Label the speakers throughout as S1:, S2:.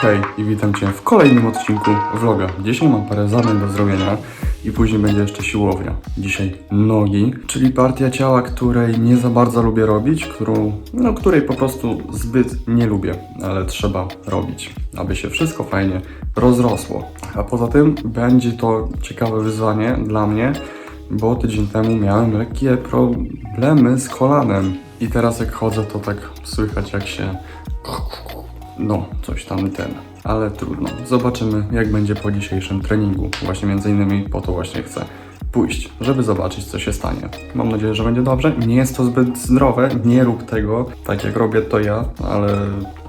S1: Hej i witam Cię w kolejnym odcinku vloga. Dzisiaj mam parę zadań do zrobienia i później będzie jeszcze siłownia. Dzisiaj nogi, czyli partia ciała, której nie za bardzo lubię robić, którą, no, której po prostu zbyt nie lubię, ale trzeba robić, aby się wszystko fajnie rozrosło. A poza tym będzie to ciekawe wyzwanie dla mnie, bo tydzień temu miałem lekkie problemy z kolanem. I teraz jak chodzę, to tak słychać jak się no, coś tam ten. Ale trudno. Zobaczymy, jak będzie po dzisiejszym treningu. Właśnie między innymi po to właśnie chcę pójść, żeby zobaczyć, co się stanie. Mam nadzieję, że będzie dobrze. Nie jest to zbyt zdrowe, nie rób tego, tak jak robię to ja, ale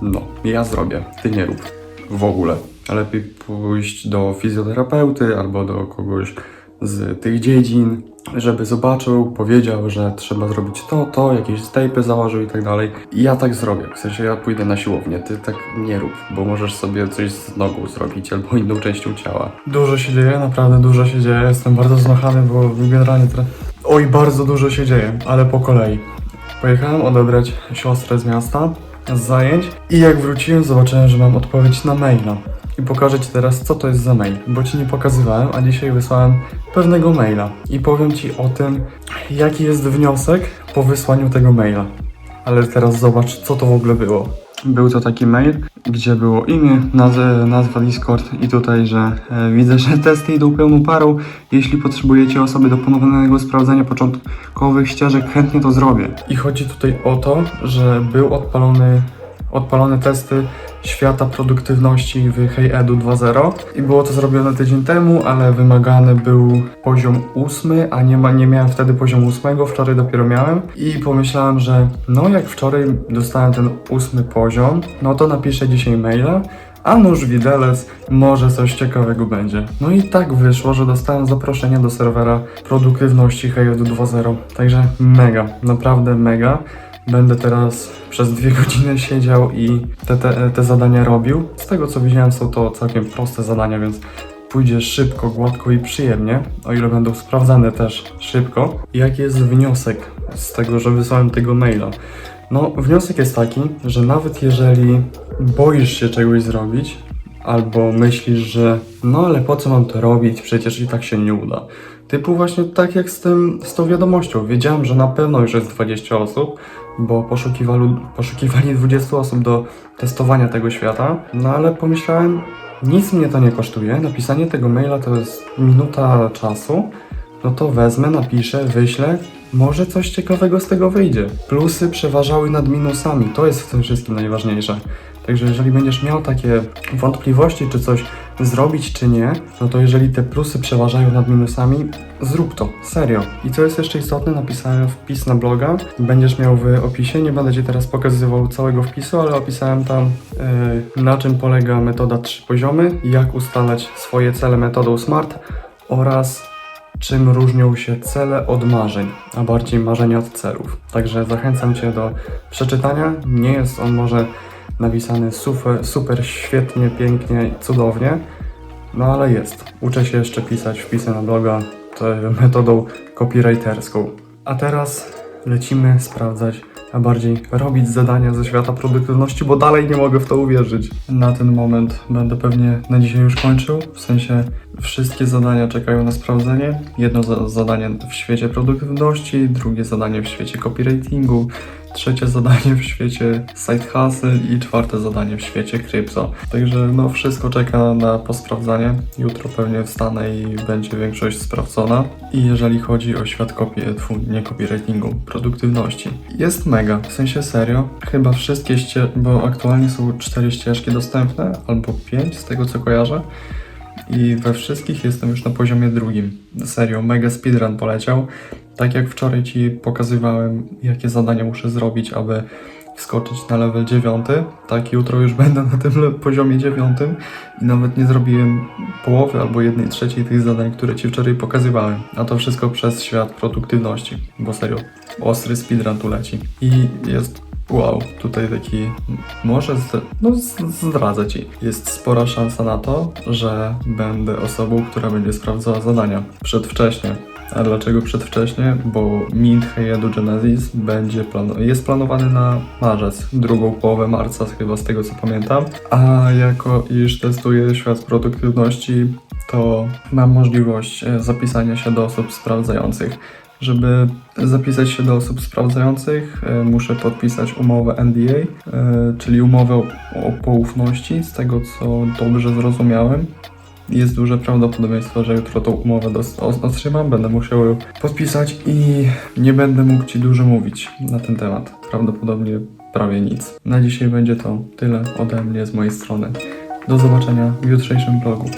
S1: no, ja zrobię, ty nie rób. W ogóle. Lepiej pójść do fizjoterapeuty albo do kogoś z tych dziedzin, żeby zobaczył, powiedział, że trzeba zrobić to, to, jakieś stejpy założył i tak dalej. I ja tak zrobię. W sensie ja pójdę na siłownię, ty tak nie rób, bo możesz sobie coś z nogą zrobić albo inną częścią ciała. Dużo się dzieje, naprawdę dużo się dzieje. Jestem bardzo zmachany, bo generalnie tre... Oj, bardzo dużo się dzieje, ale po kolei. Pojechałem odebrać siostrę z miasta, z zajęć i jak wróciłem zobaczyłem, że mam odpowiedź na maila. I pokażę Ci teraz, co to jest za mail, bo Ci nie pokazywałem, a dzisiaj wysłałem pewnego maila. I powiem Ci o tym, jaki jest wniosek po wysłaniu tego maila. Ale teraz zobacz, co to w ogóle było. Był to taki mail, gdzie było imię, nazwa, nazwa Discord i tutaj, że e, widzę, że testy idą pełną parą. Jeśli potrzebujecie osoby do ponownego sprawdzenia początkowych ścieżek, chętnie to zrobię. I chodzi tutaj o to, że był odpalony, odpalone testy świata produktywności w HeyEdu 2.0 i było to zrobione tydzień temu, ale wymagany był poziom ósmy, a nie, ma, nie miałem wtedy poziomu ósmego, wczoraj dopiero miałem i pomyślałem, że no jak wczoraj dostałem ten ósmy poziom, no to napiszę dzisiaj maila, a nóż widelec, może coś ciekawego będzie. No i tak wyszło, że dostałem zaproszenie do serwera produktywności HeyEdu 2.0, także mega, naprawdę mega. Będę teraz przez dwie godziny siedział i te, te, te zadania robił. Z tego co widziałem są to całkiem proste zadania, więc pójdzie szybko, gładko i przyjemnie, o ile będą sprawdzane też szybko. Jaki jest wniosek z tego, że wysłałem tego maila? No, wniosek jest taki, że nawet jeżeli boisz się czegoś zrobić, albo myślisz, że no ale po co mam to robić, przecież i tak się nie uda. Typu właśnie tak jak z, tym, z tą wiadomością. Wiedziałem, że na pewno już jest 20 osób, bo poszukiwali, poszukiwali 20 osób do testowania tego świata, no ale pomyślałem, nic mnie to nie kosztuje, napisanie tego maila to jest minuta czasu, no to wezmę, napiszę, wyślę, może coś ciekawego z tego wyjdzie. Plusy przeważały nad minusami, to jest w tym wszystkim najważniejsze. Także jeżeli będziesz miał takie wątpliwości, czy coś zrobić, czy nie, no to jeżeli te plusy przeważają nad minusami, zrób to, serio. I co jest jeszcze istotne, napisałem wpis na bloga, będziesz miał w opisie, nie będę Ci teraz pokazywał całego wpisu, ale opisałem tam yy, na czym polega metoda 3 poziomy, jak ustalać swoje cele metodą SMART oraz czym różnią się cele od marzeń, a bardziej marzenia od celów. Także zachęcam Cię do przeczytania. Nie jest on może napisany super, super świetnie, pięknie, cudownie, no ale jest. Uczę się jeszcze pisać wpisy na bloga metodą copywriterską. A teraz lecimy sprawdzać, a bardziej robić zadania ze świata produktywności, bo dalej nie mogę w to uwierzyć. Na ten moment będę pewnie na dzisiaj już kończył, w sensie wszystkie zadania czekają na sprawdzenie. Jedno za zadanie w świecie produktywności, drugie zadanie w świecie copywritingu, trzecie zadanie w świecie side hustle i czwarte zadanie w świecie krypto. Także no wszystko czeka na posprawdzanie. Jutro pewnie wstanę i będzie większość sprawdzona. I jeżeli chodzi o świat kopie, tfu, nie copywritingu, produktywności, jest mega, w sensie serio. Chyba wszystkie ścieżki, bo aktualnie są cztery ścieżki dostępne, albo pięć z tego co kojarzę. I we wszystkich jestem już na poziomie drugim. Serio, mega speedrun poleciał. Tak jak wczoraj Ci pokazywałem, jakie zadania muszę zrobić, aby wskoczyć na level 9, tak jutro już będę na tym poziomie 9 i nawet nie zrobiłem połowy albo jednej trzeciej tych zadań, które Ci wczoraj pokazywałem. A to wszystko przez świat produktywności, bo serio, ostry speedrun tu leci. I jest Wow, tutaj taki, może, z, no zdradzę Ci. Jest spora szansa na to, że będę osobą, która będzie sprawdzała zadania przedwcześnie.
S2: A dlaczego przedwcześnie? Bo Mint Heiadu Genesis będzie plano- jest planowany na marzec, drugą połowę marca chyba z tego co pamiętam. A jako iż testuję świat produktywności, to mam możliwość e, zapisania się do osób sprawdzających. Żeby zapisać się do osób sprawdzających, e, muszę podpisać umowę NDA, e, czyli umowę o, poufności, z tego co dobrze zrozumiałem. Jest duże prawdopodobieństwo, że jutro tą umowę otrzymam, będę musiał ją podpisać i nie będę mógł Ci dużo mówić na ten temat. Prawdopodobnie prawie nic. Na dzisiaj będzie to tyle ode mnie z mojej strony. Do zobaczenia w jutrzejszym vlogu.